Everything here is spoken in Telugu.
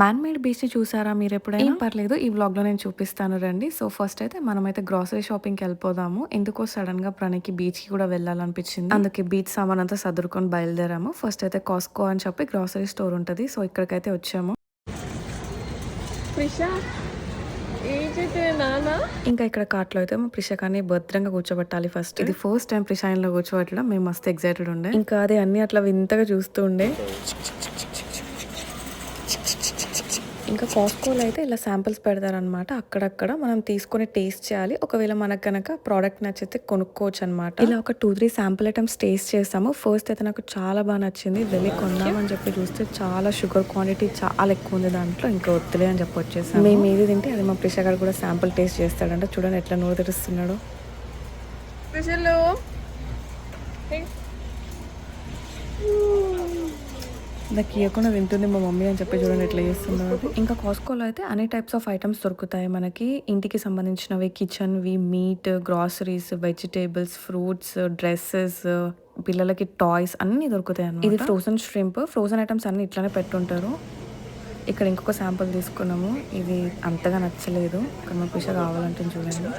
మ్యాన్ మేడ్ బీచ్ చూసారా మీరు ఎప్పుడైనా పర్లేదు. ఈ వ్లాగ్లో నేను చూపిస్తాను రండి. సో ఫస్ట్ అయితే మనమైతే గ్రాసరీ షాపింగ్కి వెళ్ళిపోదాము. ఎందుకో సడన్గా ప్రణయ్కి బీచ్కి కూడా వెళ్ళాలనిపించింది. అందుకే బీచ్ సామాన్ అంతా సదురుకొని బయలుదేరాము. ఫస్ట్ అయితే కాస్కో అని చెప్పి గ్రాసరీ స్టోర్ ఉంటది. సో ఇక్కడికైతే వచ్చాము. ఇంకా ఇక్కడ కార్ట్లో అయితే మా ప్రిషకాన్ని భద్రంగా కూర్చోబెట్టాలి ఫస్ట్ ఇది ఫస్ట్ టైం ప్రిషాయిన్లో కూర్చోబెట్టడం. మేము మస్తు ఎక్సైటెడ్ ఉండే. ఇంకా అది అన్ని అట్లా వింతగా చూస్తూ ఉండే. ఇంకా కాస్కోలో అయితే ఇలా శాంపిల్స్ పెడతారనమాట అక్కడక్కడ మనం తీసుకొని టేస్ట్ చేయాలి. ఒకవేళ మనకు కనుక ప్రోడక్ట్ నచ్చితే కొనుక్కోవచ్చు అనమాట ఇలా ఒక two three sample items taste చేసాము. ఫస్ట్ అయితే నాకు చాలా బాగా నచ్చింది. వెళ్ళి కొందామని చెప్పి చూస్తే చాలా షుగర్ క్వాంటిటీ చాలా ఎక్కువ ఉంది దాంట్లో. ఇంకా వద్దులే అని చెప్పి వచ్చేసాము. మేము ఏది తింటే అది మా ప్రిషా గారు కూడా శాంపుల్ టేస్ట్ చేస్తాడంట. చూడండి ఎట్లా నోరు తెరుస్తున్నాడు. ప్రిషలు నాకు ఇవ్వకుండా తింటుంది మా మమ్మీ అని చెప్పి చూడండి ఎట్లా చేస్తున్నారు ఇంకా కాస్కోలో అయితే అన్ని టైప్స్ ఆఫ్ ఐటమ్స్ దొరుకుతాయి మనకి. ఇంటికి సంబంధించినవి కిచెన్వి meat groceries vegetables fruits dresses పిల్లలకి టాయ్స్ అన్ని దొరుకుతాయి అన్నమాట. ఇది ఫ్రోజన్ ష్రింప్ ఫ్రోజన్ ఐటమ్స్ అన్ని ఇట్లానే పెట్టుంటారు. ఇక్కడ ఇంకొక శాంపుల్ తీసుకున్నాము. ఇది అంతగా నచ్చలేదు. ఇక్కడ మా పిష కావాలంటే చూడండి.